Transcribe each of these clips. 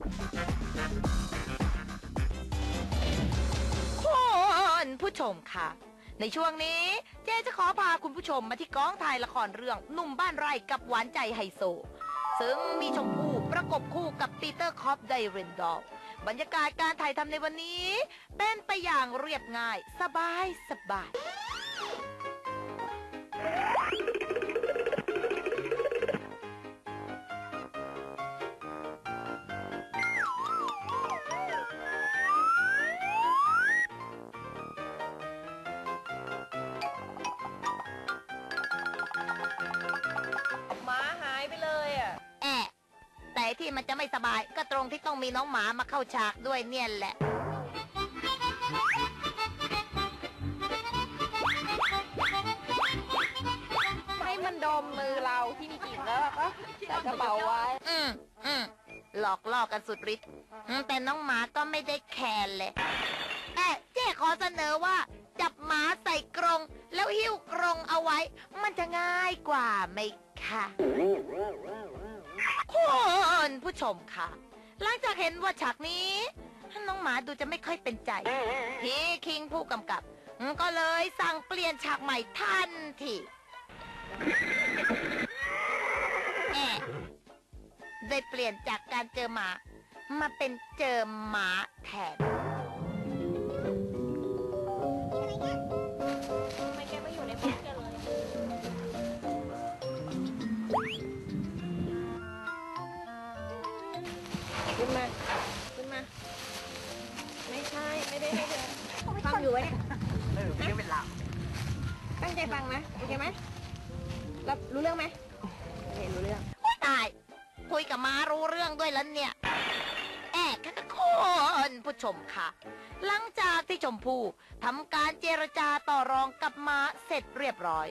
คุณผู้ชมค่ะ ในช่วงนี้เจ๊จะขอพาคุณผู้ชมมาที่กองถ่ายละครเรื่องหนุ่มบ้านไร่กับหวานใจไฮโซ ซึ่งมีชมพู่ประกบคู่กับปีเตอร์คอปไดเรนดอลบรรยากาศการถ่ายทำในวันนี้ เป็นไปอย่างเรียบง่าย สบายสบาย ที่มันจะไม่สบาย ก็ตรงที่ต้องมีน้องหมามาเข้าฉากด้วยเนี่ยแหละ ให้มันดมมือเราที่มีกลิ่นแล้วเราก็ใส่กระเป๋าไว้ อืมอืมหลอกล่อกันสุดฤทธิ์อืมแต่น้องหมาก็ไม่ได้แคร์เลยแอะเจ๊ขอเสนอว่า จับหมาใส่กรง แล้วหิ้วกรงเอาไว้ มันจะง่ายกว่าไหมคะคุณผู้ช มค่ะ หลังจากเห็นว่าฉากนี้น้องหมาดูจะไม่ค่อยเป็นใจ พี่คิงผู้กำกับ ก็เลยสั่งเปลี่ยนฉากใหม่ทันทีแอะได้เปลี่ยนจากการเจอหมา มาเป็นเจอหมาแทน งอยู่ไว้เนี่ยเออไม่เป็นไรตั้งใจฟังนะโอเคไหมรับรู้เรื่องไหมเห็นรู้เรื่องตาย คุยกับม้ารู้เรื่องด้วยแล้วเนี่ยแอกค่ะคุณผู้ชมค่ะ หลังจากที่ชมพู่ทำการเจรจาต่อรองกับม้าเสร็จเรียบร้อย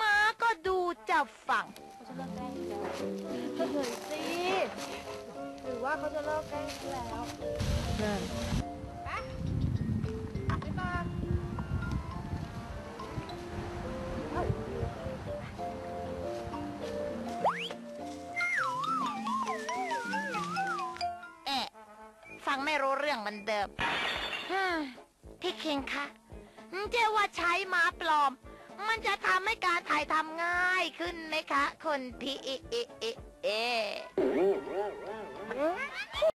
ม้าก็ดูจะฟังเขาจะเลิกแกล้งแล้วเฮ้ยสิหรือว่าเขาจะเลิกแกล้งแล้วไป ฟังไม่รู้เรื่องเหมันเดิมฮึมพี่คิงคะเจ๊ว่าใช้ม้าปลอม มันจะทำให้การถ่ายทำง่ายขึ้นไหมคะ คนพี่เอเอเอเอ